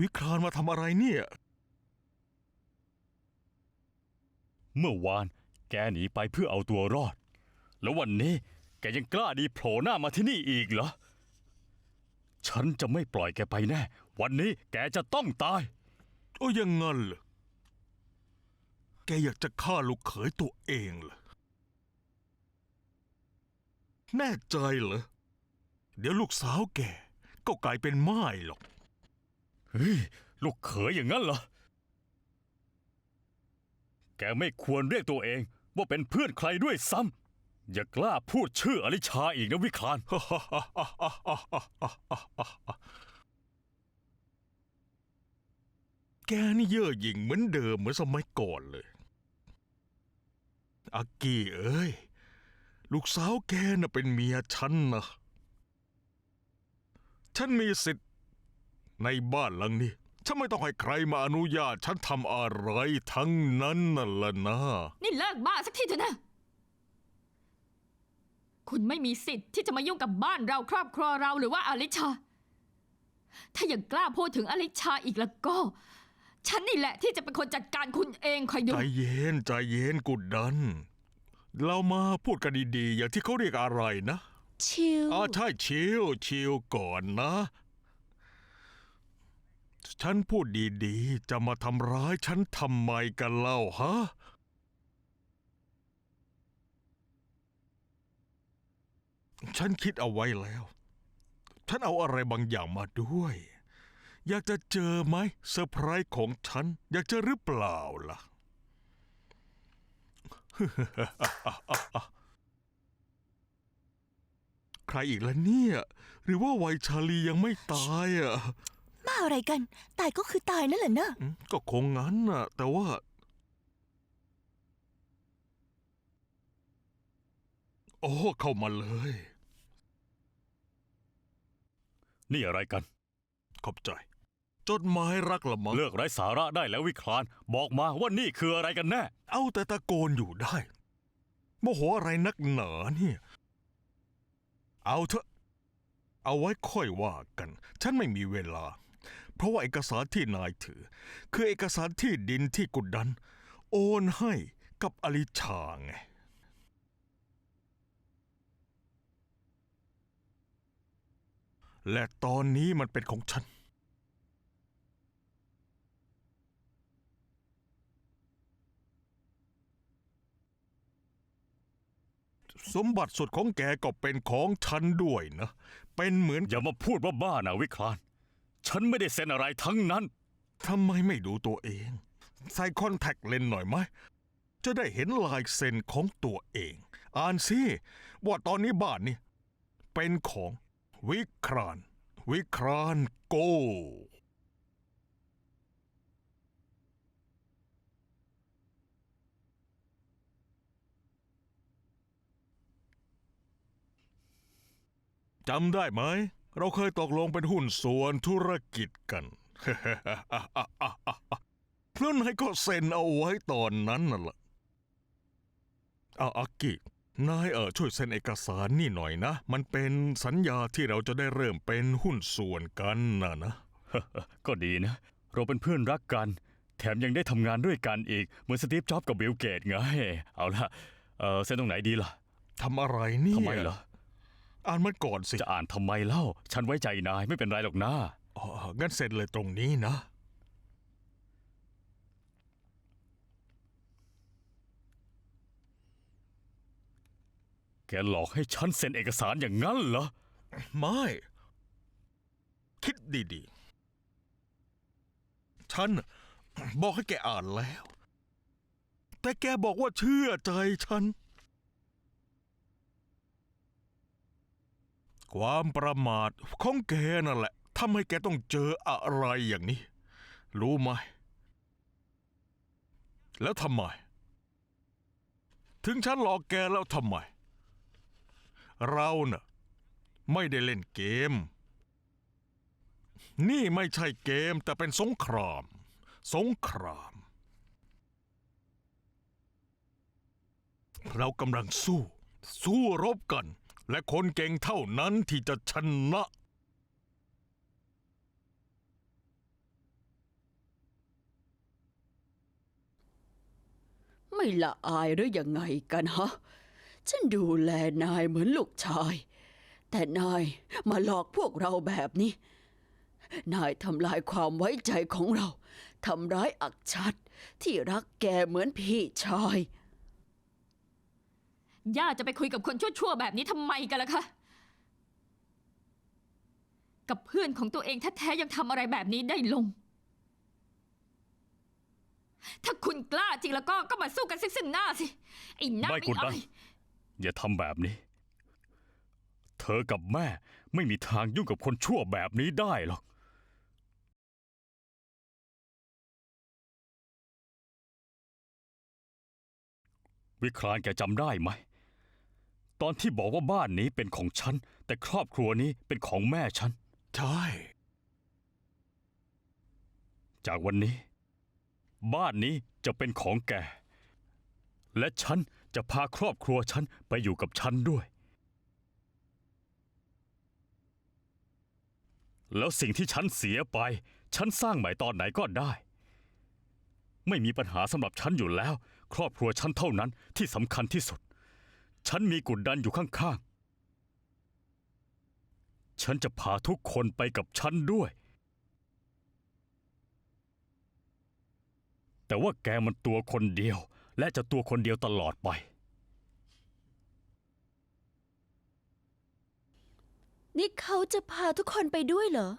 วิครานมาทำอะไรเนี่ย เมื่อวานแกหนีไปเพื่อเอาตัวรอด แล้ววันนี้แกยังกล้าดีโผล่หน้ามาที่นี่อีกเหรอ ฉันจะไม่ปล่อยแกไปแน่ วันนี้แกจะต้องตาย โอ้ยังงั้นเหรอแกอยากจะฆ่าลูกเขยตัวเองเหรอ แน่ใจเหรอ เดี๋ยวลูกสาวแกก็กลายเป็นไม้หรอก เฮ้ยลูกเขยอย่างนั้นเหรอ แกไม่ควรเรียกตัวเอง ว่าเป็นเพื่อนใครด้วยซ้ำอย่ากล้าพูดชื่ออลิชาอีกนะวิคลาน แกนี่เย่อหยิ่งเหมือนเดิมเหมือนสมัยก่อนเลย อากี้เอ้ย ลูกสาวแกน่ะเป็นเมียฉันนะ ฉันมีสิทธิ์ ในบ้านหลังนี้ ฉันไม่ต้องให้ใครมาอนุญาตฉันทำอะไรทั้งนั้นน่ะละนะ นี่เลิกบ้าสักทีเถอะนะ คุณไม่มีสิทธิ์ที่จะมายุ่งกับบ้านเราครอบครัวเราหรือว่าอลิชา ถ้ายังกล้าพูดถึงอลิชาอีกแล้วก็ ฉันนี่แหละที่จะเป็นคนจัดการคุณเองคอยดู ใจเย็นใจเย็นกุดดัน เรามาพูดกันดีๆ อย่างที่เขาเรียกอะไรนะ ชิลอ๋อใช่ชิวชิวก่อนนะ ฉันพูดดีๆ จะมาทำร้ายฉันทำไมกันเล่าฮะ ฉันคิดเอาไว้แล้ว ฉันเอาอะไรบางอย่างมาด้วย อยากจะเจอไหมเซอร์ไพรส์ของฉัน อยากจอหรือเปล่าล่ะ ใครอีกล่ะเนี่ย หรือว่าวัยชาลียังไม่ตายอะ มาอะไรกัน ตายก็คือตายนั่นแหละเนอะอืมก็คงงั้นน่ะ แต่ว่า โอ้เข้ามาเลย นี่อะไรกัน ขอบใจ จดหมายรักละมั้งเลิกไร้สาระได้แล้ววิคลาน บอกมาว่านี่คืออะไรกันแน่ เอาแต่ตะโกนอยู่ได้ โมโหอะไรนักหนาเนี่ย เอาเถอะ เอาไว้ค่อยว่ากัน ฉันไม่มีเวลา เพราะว่าเอกสารที่นายถือ คือเอกสารที่ดินที่กุดดัน โอนให้กับอลิชาไงและตอนนี้มันเป็นของฉัน สมบัติสุดของแกก็เป็นของฉันด้วยนะ เป็นเหมือนอย่ามาพูดว่าบ้านะวิคลาน ฉันไม่ได้เซ็นอะไรทั้งนั้น ทำไมไม่ดูตัวเอง ใส่คอนแทคเลนส์หน่อยไหม จะได้เห็นลายเซ็นของตัวเอง อ่านสิว่าตอนนี้บ้านนี่เป็นของวิคราน วิครานโก จำได้ไหม เราเคยตกลงเป็นหุ้นส่วนธุรกิจกันเพราะนายก็เซ็นเอาไว้ตอนนั้นน่ะล่ะเอาอากิ นายเออช่วยเซ็นเอกสารนี่หน่อยนะ มันเป็นสัญญาที่เราจะได้เริ่มเป็นหุ้นส่วนกันนะนะ ก็ดีนะ เราเป็นเพื่อนรักกัน แถมยังได้ทำงานด้วยกันอีก เหมือนสตีฟจ็อบส์กับบิลเกตไง เอาละเออเส้นตรงไหนดีล่ะ ทำอะไรเนี่ยทำไมเหรอ อ่านมันก่อนสิ จะอ่านทำไมเล่า ฉันไว้ใจนายไม่เป็นไรหรอกนะอ๋อ งั้นเซ็นเลยตรงนี้นะ แกหลอกให้ฉันเซ็นเอกสารอย่างนั้นเหรอ ไม่ คิดดีๆ ฉันน่ะบอกให้แกอ่านแล้ว แต่แกบอกว่าเชื่อใจฉัน ความประมาทของแกนั่นแหละทำให้แกต้องเจออะไรอย่างนี้ รู้ไหม แล้วทำไม ถึงฉันหลอกแกแล้วทำไม เราน่ะ ไม่ได้เล่นเกม นี่ไม่ใช่เกมแต่เป็นสงคราม สงคราม เรากำลังสู้ สู้รบกัน และคนเก่งเท่านั้นที่จะชนะ ไม่ละอายหรือยังไงกันฮะ ฉันดูแลนายเหมือนลูกชาย แต่นายมาหลอกพวกเราแบบนี้ นายทำลายความไว้ใจของเรา ทำร้ายอักชัดที่รักแกเหมือนพี่ชาย ย่าจะไปคุยกับคนชั่วๆแบบนี้ทำไมกันล่ะคะ กับเพื่อนของตัวเองแท้ๆยังทำอะไรแบบนี้ได้ลง ถ้าคุณกล้าจริงแล้วก็ก็มาสู้กันซึ่งๆหน้าสิไอ้หน้าไม่ไม่กดดัอานยอย่าทำแบบนี้ เธอกับแม่ไม่มีทางยุ่งกับคนชั่วแบบนี้ได้หรอก วิคลานแกจำได้ไหม ตอนที่บอกว่าบ้านนี้เป็นของฉัน แต่ครอบครัวนี้เป็นของแม่ฉัน ใช่ จากวันนี้ บ้านนี้จะเป็นของแก และฉันจะพาครอบครัวฉันไปอยู่กับฉันด้วย แล้วสิ่งที่ฉันเสียไป ฉันสร้างใหม่ตอนไหนก็ได้ ไม่มีปัญหาสำหรับฉันอยู่แล้ว ครอบครัวฉันเท่านั้นที่สำคัญที่สุด ฉันมีกุดดันอยู่ข้างๆ ฉันจะพาทุกคนไปกับฉันด้วย แต่ว่าแกมันตัวคนเดียว และจะตัวคนเดียวตลอดไป นี่เขาจะพาทุกคนไปด้วยเหรอ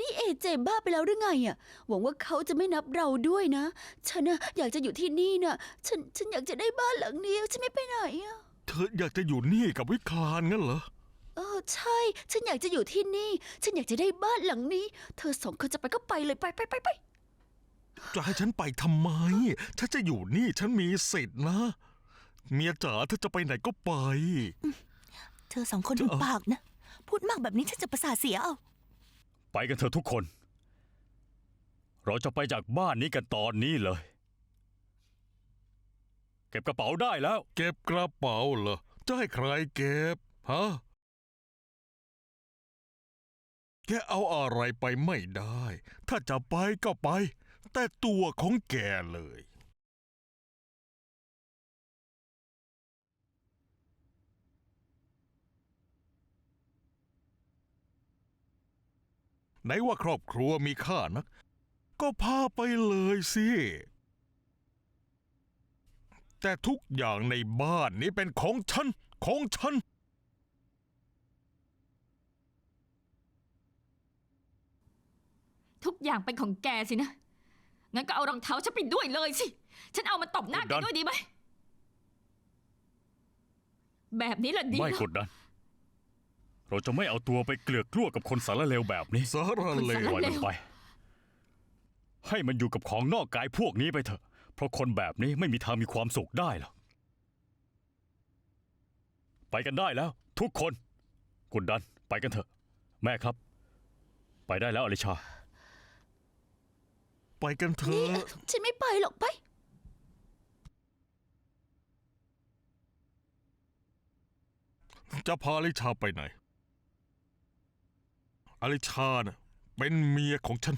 นี่เอเจบ้าไปแล้วหรือไงอะ หวังว่าเขาจะไม่นับเราด้วยนะ ฉันน่ะอยากจะอยู่ที่นี่น่ะฉัน ฉันอยากจะได้บ้านหลังนี้ ฉันไม่ไปไหนอะ เธออยากจะอยู่นี่กับวิคลานงั้นเหรอ เออใช่ ฉันอยากจะอยู่ที่นี่ ฉันอยากจะได้บ้านหลังนี้ เธอสองคนจะไปก็ไปเลยไปไปไปไปจะให้ฉันไปทำไมฉันจะอยู่นี่ฉันมีสิทธินะ เมียจ๋าเธอจะไปไหนก็ไป เธอสองคนจะหุบเอาปากนะ พูดมากแบบนี้ฉันจะประสาทเสียเอา ไปกันเถอะทุกคน เราจะไปจากบ้านนี้กันตอนนี้เลย เก็บกระเป๋าได้แล้ว เก็บกระเป๋าเหรอ จะให้ใครเก็บ ฮะ แกเอาอะไรไปไม่ได้ ถ้าจะไปก็ไป แต่ตัวของแกเลย ไหนว่าครอบครัวมีค่านัก ก็พาไปเลยสิ แต่ทุกอย่างในบ้านนี้เป็นของฉัน ของฉัน ทุกอย่างเป็นของแกสินะ งั้นก็เอารองเท้าฉันไปด้วยเลยสิ ฉันเอามาตบหน้ากดแกดัน ด้วยดีไหม แบบนี้แหละดีไม่แล้วกดดัน เราจะไม่เอาตัวไปเกลือกกลัวกับคนสารเลวแบบนี้สารเลปวล่อยมันไป ให้มันอยู่กับของนอกกายพวกนี้ไปเถอะ เพราะคนแบบนี้ไม่มีทางมีความสุขได้หรอกไปกันได้แล้ว ทุกคนกดดันไปกันเถอะ แม่ครับ ไปได้แล้วอลิชา ไปกันเถนี่อะ ฉันไม่ไปหรอกไป จะพาอลิชาไปไหนอลิชาน่ะเป็นเมียของฉัน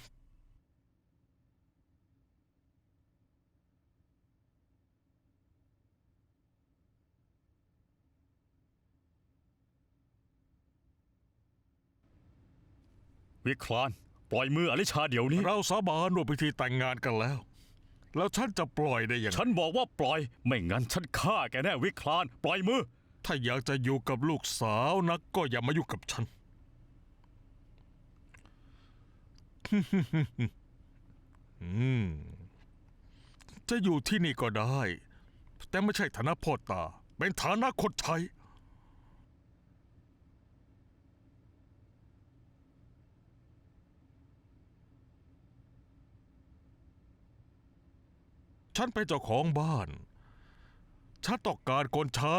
วิคลาน ปล่อยมืออลิชาเดี๋ยวนี้ เราสาบานว่าพิธีแต่งงานกันแล้ว แล้วฉันจะปล่อยได้ยังไงฉันบอกว่าปล่อย ไม่งั้นฉันฆ่าแกแน่วิคลาน ปล่อยมือ ถ้าอยากจะอยู่กับลูกสาวนักก็อย่ามายุ่งกับฉัน อืม จะอยู่ที่นี่ก็ได้ แต่ไม่ใช่ฐานะพ่อตา เป็นฐานะคนใช้ ฉันเป็นเจ้าของบ้าน ฉันต้องการคนใช้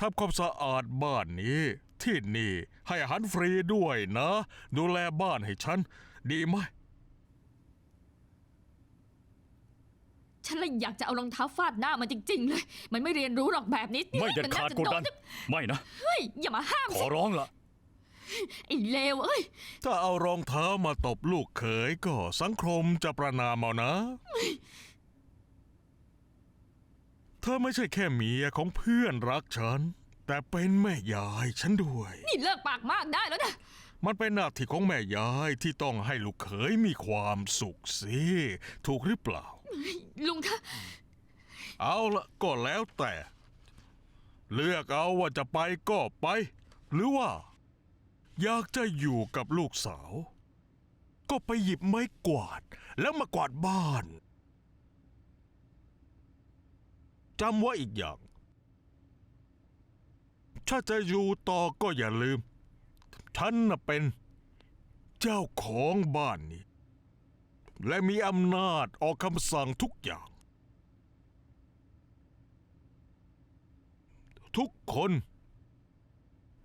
ทำความสะอาดบ้านนี้ ที่นี่ให้อาหารฟรีด้วยนะ ดูแลบ้านให้ฉัน ดีไหม ฉันเลยอยากจะเอารองเท้าฟาดหน้ามันจริง ๆ เลย มันไม่เรียนรู้หรอกแบบนี้ไม่เด็ดมันขาดจะกดดันโไม่นะ เฮ้ย อย่ามาห้ามขสิอร้องละไอ้เลวเอ้ย ถ้าเอารองเท้ามาตบลูกเขยก็สังคมจะประนามเอานะ ธอไม่ใช่แค่เมียของเพื่อนรักฉัน แต่เป็นแม่ยายฉันด้วย นี่เลิกปากมากได้แล้วนะ มันเป็นหน้าที่ของแม่ยายที่ต้องให้ลูกเขยมีความสุขสิถูกหรือเปล่า ลุงคะเอาละก็แล้วแต่ เลือกเอาว่าจะไปก็ไป หรือว่า อยากจะอยู่กับลูกสาว ก็ไปหยิบไม้กวาดแล้วมากวาดบ้าน จำไว้อีกอย่าง ถ้าจะอยู่ต่อก็อย่าลืม ฉันน่ะเป็นเจ้าของบ้านนี้ และมีอำนาจออกคำสั่งทุกอย่าง ทุกคน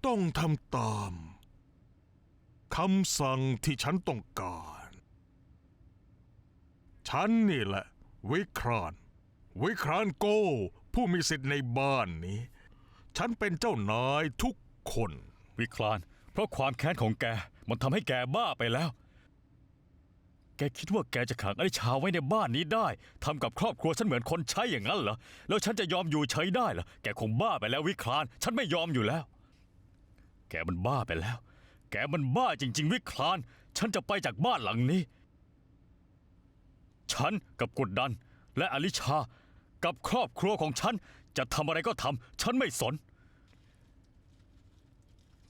ต้องทำตามคำสั่งที่ฉันต้องการ ฉันนี่แหละ วิคราน วิครานโก ผู้มีสิทธิ์ในบ้านนี้ ฉันเป็นเจ้านายทุกคน วิคลาน เพราะความแค้นของแก มันทำให้แกบ้าไปแล้ว แกคิดว่าแกจะขังอลิชาไว้ในบ้านนี้ได้ทำกับครอบครัวฉันเหมือนคนใช้อย่างนั้นเหรอ แล้วฉันจะยอมอยู่เฉยได้เหรอ แกคงบ้าไปแล้ววิคลาน ฉันไม่ยอมอยู่แล้ว แกมันบ้าไปแล้ว แกมันบ้าจริง ๆ วิคลาน ฉันจะไปจากบ้านหลังนี้ ฉันกับกดดัน และอลิชา กับครอบครัวของฉัน จะทำอะไรก็ทำฉันไม่สน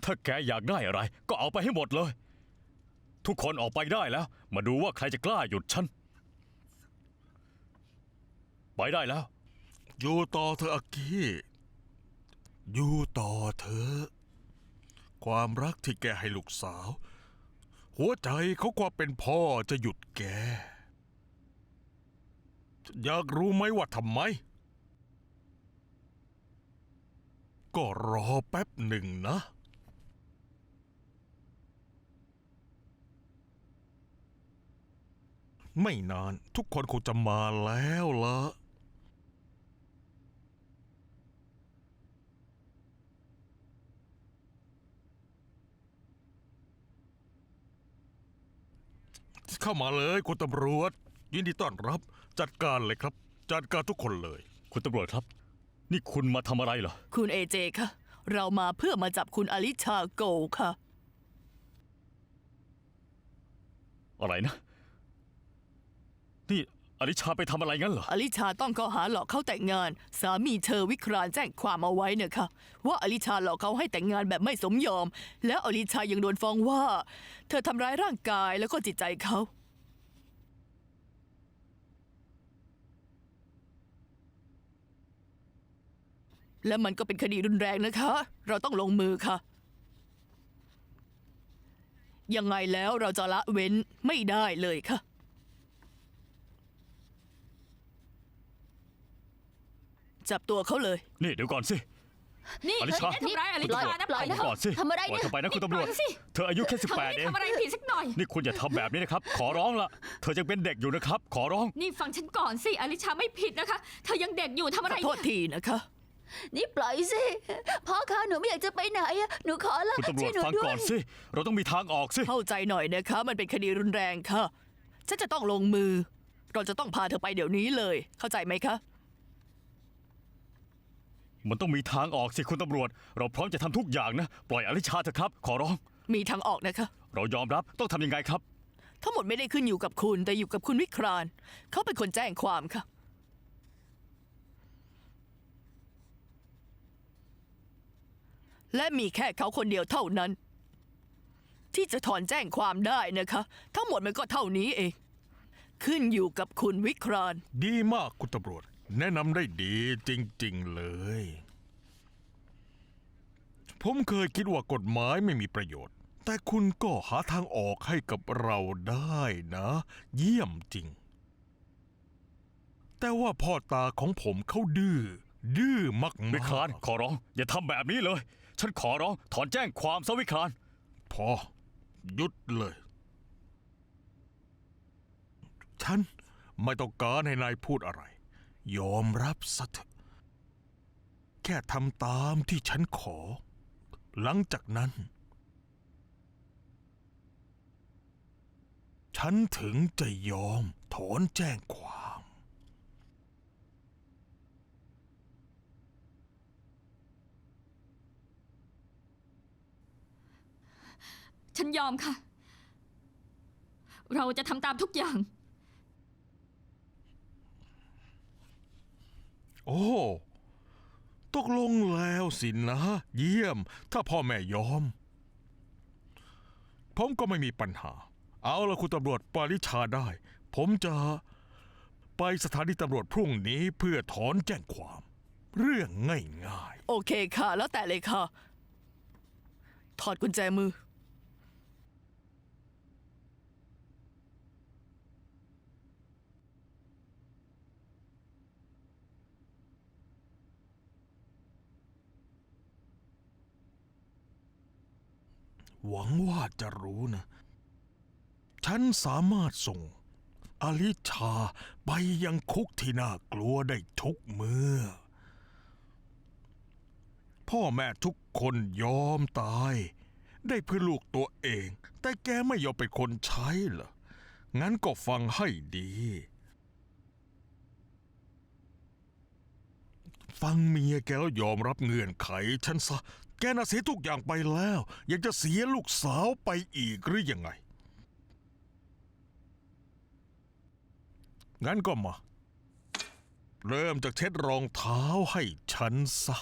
ถ้าแกอยากได้อะไร ก็เอาไปให้หมดเลย ทุกคนออกไปได้แล้ว มาดูว่าใครจะกล้าหยุดฉัน ไปได้แล้ว อยู่ต่อเธอะอากี้อยู่ต่อเธอะความรักที่แกให้ลูกสาว หัวใจเขาความเป็นพ่อจะหยุดแก อยากรู้ไหมว่าทำไม ก็รอแป๊บหนึ่งนะ ไม่นานทุกคนคงจะมาแล้วละเข้ามาเลยคุณตำรวจ ยินดีต้อนรับ จัดการเลยครับ จัดการทุกคนเลย คุณตำรวจครับ นี่คุณมาทำอะไรเหรอ คุณเอเจค่ะเรามาเพื่อมาจับคุณอลิชาโกค่ะ อะไรนะ นี่อลิชาไปทำอะไรงั้นเหรอ อลิชาต้องข้อหาหลอกเขาแต่งงาน สามีเธอวิครานแจ้งความเอาไว้เนี่ยค่ะว่าอลิชาหลอกเขาให้แต่งงานแบบไม่สมยอม แล้วอลิชายังโดนฟ้องว่า เธอทำร้ายร่างกายแล้วก็จิตใจเขา และมันก็เป็นคดีรุนแรงนะคะ เราต้องลงมือค่ะ ยังไงแล้วเราจะละเว้นไม่ได้เลยค่ะ จับตัวเขาเลย นี่เดี๋ยวก่อนสิ นี่อลิชา เธอได้ทำร้ายอลิชานะปล่อยก่อนสิทำอะไรปล่อยเนี่ยเธอไปนะคุณตำรวจปล่อยสิเธออายุแค่สิบเธอแปไม่ดได้เอง ทำอะไรผิดสักหน่อย นี่คุณอย่าทำแบบนี้นะครับ ขอร้องละ เธอยังเป็นเด็กอยู่นะครับ ขอร้อง นี่ฟังฉันก่อนสิอลิชาไม่ผิดนะคะ เธอยังเด็กอยู่ทำอะไรขอโทษทีนะคะ นี่ปล่อยสิ พ่อคะหนูไม่อยากจะไปไหนอะหนูขอละคุณตำรช่ววจยหนูฟังด้ก่วอยนสิ เราต้องมีทางออกสิ เข้าใจหน่อยนะคะ มันเป็นคดีรุนแรงค่ะ ฉันจะต้องลงมือ เราจะต้องพาเธอไปเดี๋ยวนี้เลย เข้าใจไหมคะ มันต้องมีทางออกสิคุณตำรวจ เราพร้อมจะทำทุกอย่างนะ ปล่อยอลิชาเถอะครับ ขอร้อง มีทางออกนะคะ เรายอมรับต้องทำยังไงครับ ทั้งหมดไม่ได้ขึ้นอยู่กับคุณ แต่อยู่กับคุณวิครานเขาเป็นคนแจ้งความค่ะ และมีแค่เขาคนเดียวเท่านั้น ที่จะถอนแจ้งความได้นะคะ ทั้งหมดมันก็เท่านี้เอง ขึ้นอยู่กับคุณวิคราน ดีมากคุณตำรวจ แนะนำได้ดีจริง ๆ เลย ผมเคยคิดว่ากฎหมายไม่มีประโยชน์ แต่คุณก็หาทางออกให้กับเราได้นะ เยี่ยมจริง แต่ว่าพ่อตาของผมเขาดื้อดื้อมากๆ วิคลานขอร้อง อย่าทำแบบนี้เลย ฉันขอร้องถอนแจ้งความซะวิคานพอหยุดเลย ฉันไม่ต้องการให้นายพูดอะไร ยอมรับซะเถอะแค่ทำตามที่ฉันขอ หลังจากนั้น ฉันถึงจะยอมถอนแจ้งความ ฉันยอมค่ะ เราจะทำตามทุกอย่าง โอ้ ตกลงแล้วสินะ เยี่ยม ถ้าพ่อแม่ยอม ผมก็ไม่มีปัญหา เอาละคุณตำรวจปาริชาได้ ผมจะไปสถานีตำรวจพรุ่งนี้เพื่อถอนแจ้งความ เรื่องง่ายโอเคค่ะ แล้วแต่เลยค่ะ ถอดกุญแจมือ หวังว่าจะรู้นะ ฉันสามารถส่งอลิชาไปยังคุกที่น่ากลัวได้ทุกเมื่อ พ่อแม่ทุกคนยอมตาย ได้เพื่อลูกตัวเอง แต่แกไม่ยอมเป็นคนใช้เหรอ งั้นก็ฟังให้ดี ฟังเมียแกแล้วยอมรับเงื่อนไขฉันซะ แกน่ะเสียทุกอย่างไปแล้ว ยังจะเสียลูกสาวไปอีกหรือยังไง งั้นก็มา เริ่มจากเช็ดรองเท้าให้ฉันซะ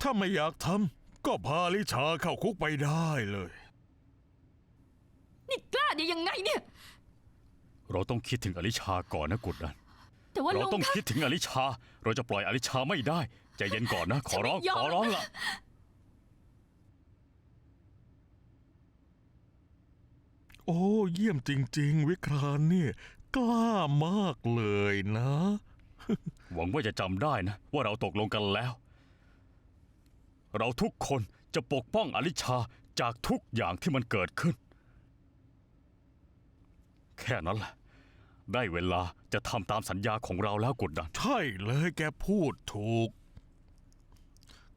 ถ้าไม่อยากทำก็พาลิชาเข้าคุกไปได้เลย ยังไงเนี่ย เราต้องคิดถึงอลิชาก่อนนะกุดดัน แต่ว่าเราลุงต้องคะคิดถึงอลิชา เราจะปล่อยอลิชาไม่ได้ใจเย็นก่อนนะ ขอร้องฉันไม่ยอมขอร้องละโอ้เยี่ยมจริง ๆ วิครานเนี่ยกล้ามากเลยนะ หวังว่าจะจำได้นะ ว่าเราตกลงกันแล้ว เราทุกคนจะปกป้องอลิชาจากทุกอย่างที่มันเกิดขึ้น แค่นั้นแหละได้เวลาจะทำตามสัญญาของเราแล้วกุดดัน ใช่เลยแกพูดถูก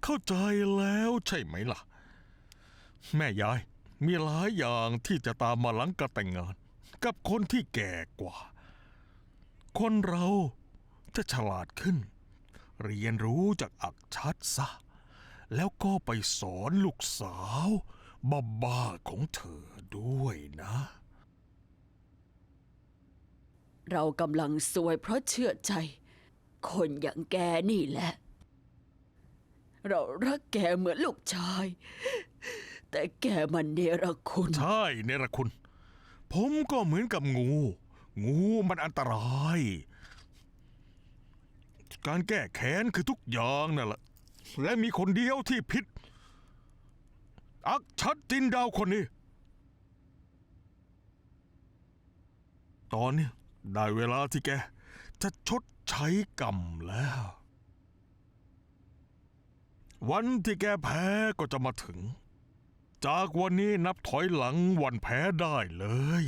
เข้าใจแล้วใช่ไหมล่ะ แม่ยาย มีหลายอย่างที่จะตามมาหลังการแต่งงาน กับคนที่แก่กว่า คนเราจะฉลาดขึ้น เรียนรู้จากอักชัดซะ แล้วก็ไปสอนลูกสาวบ้าๆของเธอด้วยนะ เรากำลังซวยเพราะเชื่อใจ คนอย่างแกนี่แหละ เรารักแกเหมือนลูกชาย แต่แกมันเนรคุณ ใช่เนรคุณ ผมก็เหมือนกับงู งูมันอันตราย การแก้แค้นคือทุกอย่างนั่นแหละ และมีคนเดียวที่ผิด อักชัดจินดาวคนนี้ ตอนเนี้ย ได้เวลาที่แก จะชดใช้กรรมแล้ว วันที่แกแพ้ก็จะมาถึง จากวันนี้นับถอยหลังวันแพ้ได้เลย